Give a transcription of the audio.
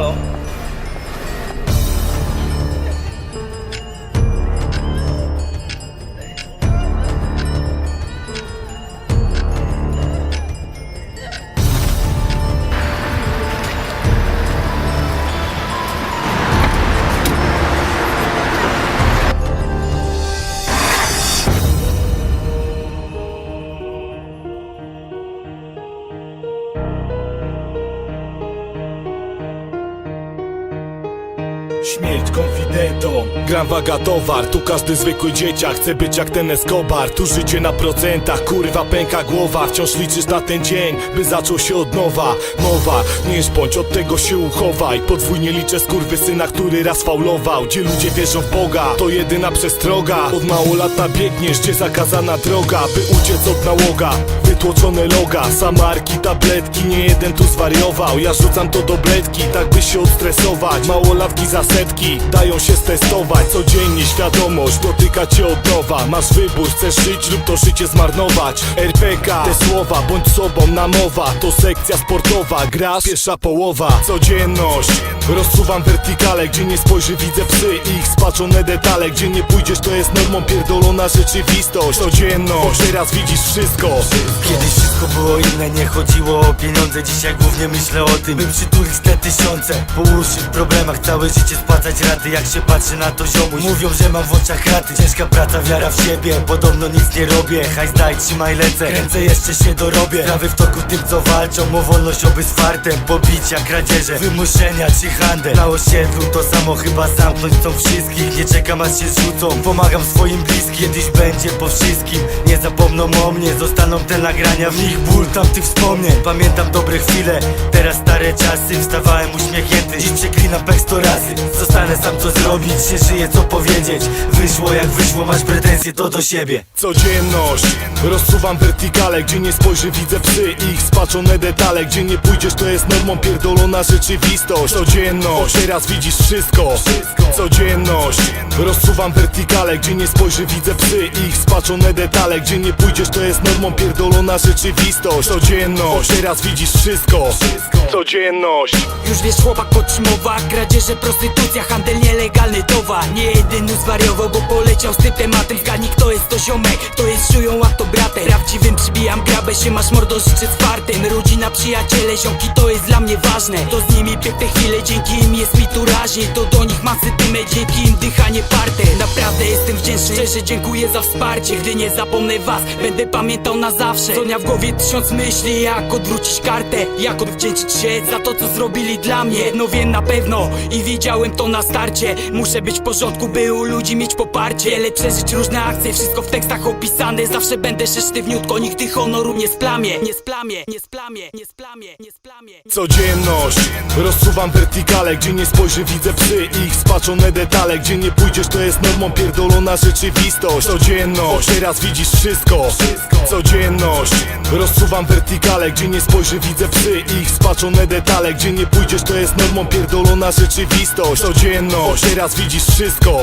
喽。Śmierć konfidentom Gram waga towar, tu każdy zwykły dzieciak. Chce być jak ten Escobar Tu życie na procentach, kurwa pęka głowa Wciąż liczysz na ten dzień, by zaczął się od nowa. Mowa, nie bądź, od tego się uchowaj. Podwójnie liczę syna, który raz faulował. Gdzie ludzie wierzą w Boga, to jedyna przestroga. Od mało lata biegniesz, gdzie zakazana droga By uciec od nałoga, wytłoczone loga Samarki, tabletki, nie jeden tu zwariował. Ja rzucam to do bledki, tak by się odstresować. Małolatki za setki, dają się stestować. Codziennie świadomość dotyka cię od nowa. Masz wybór, chcesz żyć lub to życie zmarnować. RPK, te słowa, bądź sobą na mowa. To sekcja sportowa, grasz, pierwsza połowa. Codzienność, rozsuwam wertykale Gdzie nie spojrzy widzę psy i ich spaczone detale. Gdzie nie pójdziesz to jest normą pierdolona rzeczywistość. Codzienność, teraz widzisz wszystko Kiedyś wszystko było inne, nie chodziło o pieniądze. Dzisiaj głównie myślę o tym, by przytulić te tysiące. Po uszy w problemach, całe życie spłacać raty. Jak się patrzy na to ziomuś Mówią, że mam w oczach raty. Ciężka praca, wiara w siebie. Podobno nic nie robię, hajs daj, trzymaj lecę Kręcę, jeszcze się dorobię. Sprawy w toku tym, co walczą. O wolność oby z fartem Pobicia, kradzieże, wymuszenia czy handel. Na osiedlu to samo chyba zamknąć chcą wszystkich. Nie czekam aż się zrzucą. Pomagam swoim bliskim. Kiedyś będzie po wszystkim. Nie zapomną o mnie Zostaną te nagrania W nich ból tamtych wspomnień. Pamiętam dobre chwile Teraz stare czasy. Wstawałem uśmiechnięty Dziś przeklinam pek sto razy. Zostanę sam co zrobić Się żyje co powiedzieć. Wyszło jak wyszło Masz pretensje to do siebie. Codzienność. Rozsuwam wertykale, gdzie nie spojrzy widzę psy ich spaczone detale. Gdzie nie pójdziesz to jest normą pierdolona rzeczywistość. Codzienność, teraz widzisz wszystko. Codzienność. Rozsuwam wertykale, gdzie nie spojrzy widzę psy ich spaczone detale. Gdzie nie pójdziesz to jest normą pierdolona rzeczywistość Codzienność, teraz widzisz wszystko. Codzienność. Już wiesz chłopak podtrzymowa Kradzieże, prostytucja, handel nielegalny towar. Nie jedyny zwariował, bo poleciał z tym tematem Zgadnij kto jest to ziomek, kto jest szują, a to bratem Grabę się, masz mordo życzę twardym. Rodzina, przyjaciele, ziomki to jest dla mnie ważne. To z nimi piękne chwile, dzięki im jest mi tu raźniej. To do nich masy tymę, dzięki im dychanie parte. Naprawdę jestem wdzięczny, szczerze dziękuję za wsparcie. Gdy nie zapomnę was, będę pamiętał na zawsze. Co dnia w głowie tysiąc myśli, jak odwrócić kartę. Jak odwdzięczyć się za to, co zrobili dla mnie. Jedno wiem na pewno i wiedziałem to na starcie. Muszę być w porządku, by u ludzi mieć poparcie. Wiele przeżyć, różne akcje, wszystko w tekstach opisane. Zawsze będę się sztywniutko, nigdy honoru nie splamię Nie splamię, nie splamię, nie splamię, nie splamię Codzienność. Rozsuwam wertykale, gdzie nie spojrzy widzę psy ich spaczone detale. Gdzie nie pójdziesz to jest normą pierdolona rzeczywistość. Codzienność, teraz widzisz wszystko. Codzienność. Rozsuwam wertykale, gdzie nie spojrzy widzę psy ich spaczone detale. Gdzie nie pójdziesz to jest normą pierdolona rzeczywistość. Codzienność, teraz widzisz wszystko